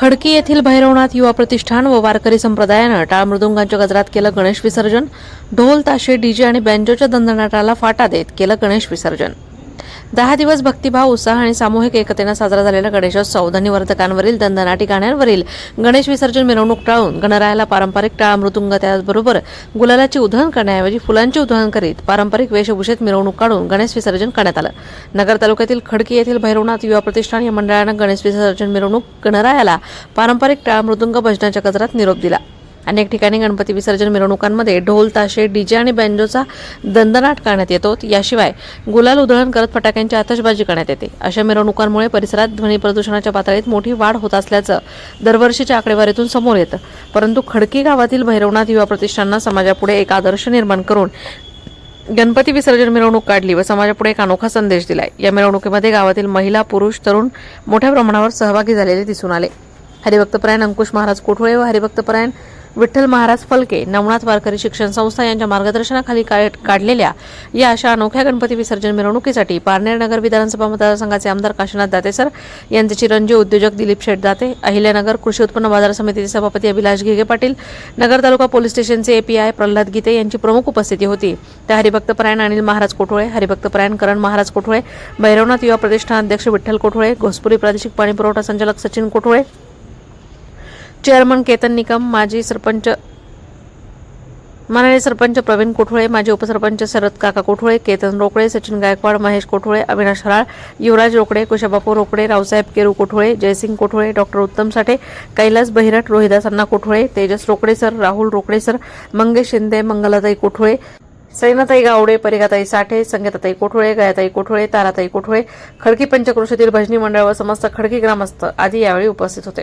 खडकी येथील भैरवनाथ युवा प्रतिष्ठान व वारकरी संप्रदायानं टाळ मृदुंगांच्या गजरात केलं गणेश विसर्जन ढोल ताशे डीजे आणि बँजोच्या दंदनाटाला फाटा देत केलं गणेश विसर्जन. दहा दिवस भक्तिभाव उत्साह आणि सामूहिक एकतेनं साजरा झालेला गणेशोत्सव धनिवर्धकांवरील दंदनाटी गाण्यांवरील गणेश विसर्जन मिरवणूक टाळून गणरायाला पारंपरिक टाळ मृदुंग त्याचबरोबर गुलालाची उधळण करण्याऐवजी फुलांची उधळण करीत पारंपरिक वेशभूषेत मिरवणूक काढून गणेश विसर्जन करण्यात आलं. नगर तालुक्यातील खडकी येथील भैरवनाथ युवा प्रतिष्ठान या मंडळानं गणेश विसर्जन मिरवणूक गणरायाला पारंपरिक टाळ मृदुंग भजनाच्या गजरात निरोप दिला. अनेक ठिकाणी गणपती विसर्जन मिरवणुकांमध्ये ढोल ताशे डीजे आणि बँजोचा दंदनाट करण्यात येतो याशिवाय गुलाल उधळण करत फटाक्यांची आतषबाजी करण्यात येते. अशा मिरवणुकांमुळे परिसरात ध्वनी प्रदूषणाच्या पातळीत मोठी वाढ होत असल्याचं दरवर्षीच्या आकडेवारीतून समोर येतं. परंतु खडकी गावातील भैरवनाथ युवा प्रतिष्ठाननं समाजापुढे एक आदर्श निर्माण करून गणपती विसर्जन मिरवणूक काढली व समाजापुढे एक अनोखा संदेश दिलाय. या मिरवणुकीमध्ये गावातील महिला पुरुष तरुण मोठ्या प्रमाणावर सहभागी झालेले दिसून आले. हरिभक्तपरायण अंकुश महाराज कोठोळे व हरिभक्तपरायण विठ्ठल महाराज फलके नवनाथ वारकरी शिक्षण संस्था यांच्या मार्गदर्शनाखाली काढलेल्या या अशा अनोख्या गणपती विसर्जन मिरवणुकीसाठी पारनेर नगर विधानसभा मतदारसंघाचे आमदार काशीनाथ दातेसर यांचे चिरंजीव उद्योजक दिलीप शेठ दाते अहिल्यानगर कृषी उत्पन्न बाजार समितीचे सभापती अभिलाष घिगे पाटील नगर तालुका पोलीस स्टेशनचे एपीआय प्रल्हाद गीते यांची प्रमुख उपस्थिती होती. त्या हरिभक्तपरायण अनिल महाराज कोठोळे हरिभक्तपरायण करण महाराज कोठोळे भैरवनाथ युवा प्रतिष्ठान अध्यक्ष विठ्ठल कोठोळे घोसपुरी प्रादेशिक पाणी पुरवठा संचालक सचिन कोठोळे चेअरमन केतन निकम माजी सरपंच माननीय सरपंच प्रवीण कोठोळे माजी उपसरपंच शरद काका कोठोळे केतन रोकडे सचिन गायकवाड महेश कोठोळे अविनाश हराळ युवराज रोकडे कुशाबापू रोकडे रावसाहेब केरू Kothole Jaysing Kothole doctor Uttam Sathe Kailas Bahirat Rohidas Anna Kothole Tejas Rokade sir Rahul Rokade sir Mangesh Shinde Mangalatai Kothole Sainatai Gawade Parigatai Sathe Sangeetatai Kothole Gayatai Kothole Taratai Kothole Khadki पंचक्रोशीतील भजनी मंडळ व समस्त खडकी ग्रामस्थ आदी यावेळी उपस्थित होते.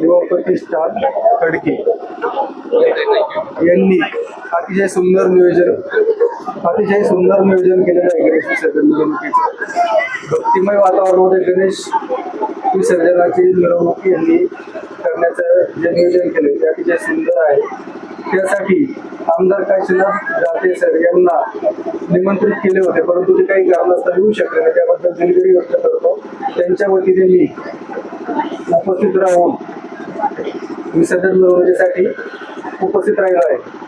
युवा प्रतिष्ठान खडकी यांनी अतिशय सुंदर नियोजन अतिशय सुंदर नियोजन केलेलं आहे गणेश विसर्जन मिरवणुकीचं. भक्तिमय वातावरणामध्ये गणेश विसर्जनाची मिरवणूक यांनी करण्याचं जे नियोजन केले ते अतिशय सुंदर आहे. त्यासाठी आमदार काशीनाथ जाते सर यांना निमंत्रित केले होते परंतु ते काही कारणास्तव येऊ शकले नाही. त्याबद्दल दिलगिरी व्यक्त करतो. त्यांच्या वतीने मी उपस्थित राहून विसर्जन मिळवण्यासाठी उपस्थित राहिलो आहे.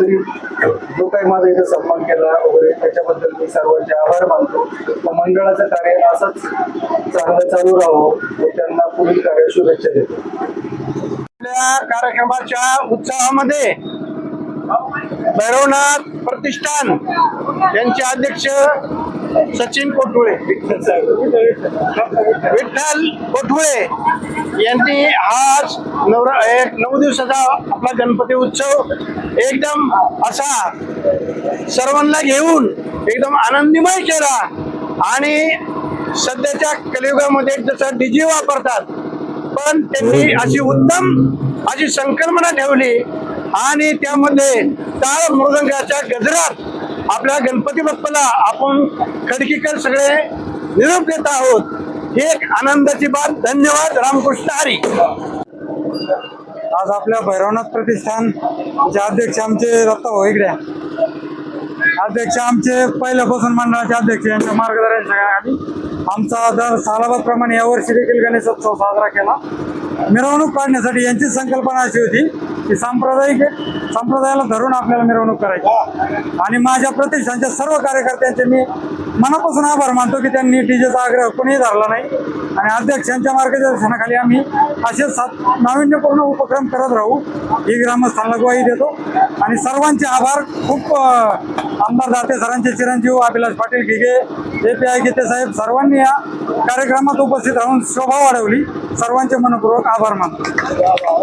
तरी जो काही माझा इथं सन्मान केला वगैरे त्याच्याबद्दल मी सर्वांचे आभार मानतो. व मंडळाचं कार्य असंच चांगलं चालू राहो व त्यांना पुढील कार्य शुभेच्छा देतो. आपल्या कार्यक्रमाच्या उत्साहामध्ये भैरवनाथ प्रतिष्ठान यांचे अध्यक्ष सचिन कोठुळे. विठ्ठल कोठुळे यांनी आज नवरा एक नऊ दिवसाचा आपला गणपती उत्सव एकदम असा सर्वांना घेऊन एकदम आनंदीमय केला आणि सध्याच्या कलियुगामध्ये जसं डीजे वापरतात पण त्यांनी अशी उत्तम अशी संकल्पना ठेवली आणि त्यामध्ये टाळ मृदंगाच्या गजरात आपल्या गणपती बाप्पाला आपण खडकीकर सगळे निरोप देत आहोत. ही एक आनंदाची बात धन्यवाद. रामकृष्ण हरी. आज आपल्या भैरवनाथ प्रतिष्ठान जे अध्यक्ष आमचे दत्ता इकडे अध्यक्ष आमचे पहिल्यापासून मंडळाचे अध्यक्ष यांच्या आम्ही आमचा दर सालाबादप्रमाणे यावर्षी देखील गणेशोत्सव साजरा केला. मिरवणूक काढण्यासाठी यांची संकल्पना अशी होती की सांप्रदायिक संप्रदायाला धरून आपल्याला मिरवणूक करायची. आणि माझ्या प्रतिष्ठानच्या सर्व कार्यकर्त्यांचे मी मनापासून आभार मानतो की त्यांनी डीजेचा आग्रह कोणीही धरला नाही. आणि अध्यक्षांच्या मार्गदर्शनाखाली आम्ही असे सात नाविन्यपूर्ण उपक्रम करत राहू. ही ग्रामस्थांना ग्वाही देतो. आणि सर्वांचे आभार. खूप आमदार दाते सरांचे चिरंजीव Abhilash Patil Ghige A P I Gite saheb सर्वांनी या कार्यक्रमात उपस्थित राहून शोभा वाढवली. सर्वांचे मनपूर्वक आभार मानतो.